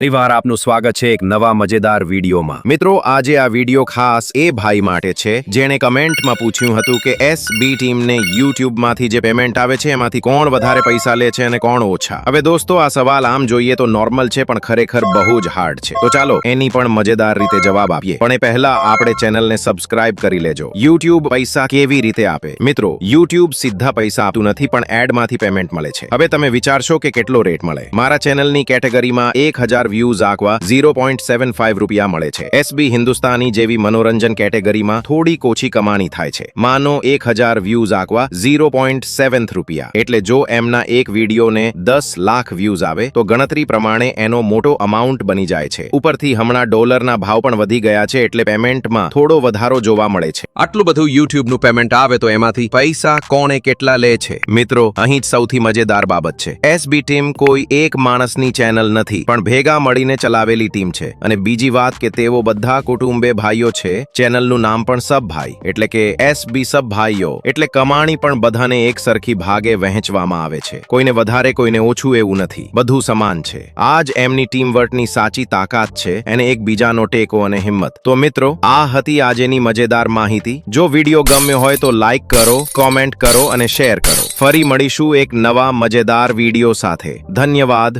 પરિવાર, આપનું સ્વાગત છે એક નવા મજેદાર વિડીયોમાં. મિત્રો, આજે આ વીડિયો ખાસ એ ભાઈ માટે છે, જેણે કમેન્ટમાં પૂછ્યું હતું કે એસ બી ટીમને યુટ્યુબમાંથી જે પેમેન્ટ આવે છે, એમાંથી કોણ વધારે પૈસા લે છે અને કોણ ઓછા. હવે દોસ્તો, આ સવાલ આમ જોઈએ તો નોર્મલ છે, પણ ખરેખર બહુ જ હાર્ડ છે. તો ચાલો, એની પણ મજેદાર રીતે જવાબ આપીએ. પણ એ પહેલા આપણે ચેનલને સબસ્ક્રાઇબ કરી લેજો. યુટ્યુબ પૈસા કેવી રીતે આપે? મિત્રો, યુટ્યુબ સીધા પૈસા આપતું નથી, પણ એડમાંથી પેમેન્ટ મળે છે. હવે તમે વિચારશો કે કેટલો રેટ મળે. મારા ચેનલની કેટેગરીમાં એક હજાર વ્યૂઝ આંકવા ઝીરો પોઈન્ટ સેવન ફાઈવ રૂપિયા મળે છે. એસબી હિન્દુસ્તાની જેવી મનોરંજન કેટેગરીમાં થોડીક ઓછી કમાણી થાય છે. માનો એક હજાર વ્યૂઝ આંકવા ઝીરો પોઈન્ટ સેવન્થ રૂપિયા. એટલે જો એમના એક વિડીયોને દસ લાખ વ્યૂઝ આવે, તો ગણતરી પ્રમાણે એનો મોટો અમાઉન્ટ બની જાય છે. ઉપરથી હમણાં ડોલરના ભાવ પણ વધી ગયા છે, એટલે પેમેન્ટમાં થોડો વધારો જોવા મળે છે. આટલું બધું યુટ્યુબનું પેમેન્ટ આવે તો એમાંથી પૈસા કોણે કેટલા લે છે? મિત્રો, અહીં જ સૌથી મજેદાર બાબત છે. એસબી ટીમ કોઈ એક માણસની ચેનલ નથી, પણ ભેગા મળીને ચલાવેલી ટીમ છે. અને બીજી વાત કે તેઓ બધા કુટુંબે ભાઈઓ છે. ચેનલનું નામ પણ સબ ભાઈ એટલે કે એસબી સબ ભાઈઓ એટલે કમાણી પણ બધાને એક સરખી ભાગે વહેંચવામાં આવે છે. કોઈને વધારે, કોઈને ઓછું એવું નથી. બધું સમાન છે. આ જ એમની ટીમ વર્કની સાચી તાકાત છે અને એકબીજાનો ટેકો અને હિંમત. તો મિત્રો, આ હતી આજેની મજેદાર માહિતી. જો વીડિયો ગમ્યો હોય તો લાઈક કરો, કોમેન્ટ કરો અને શેર કરો. ફરી મળીશું એક નવા મજેદાર વીડિયો સાથે. ધન્યવાદ.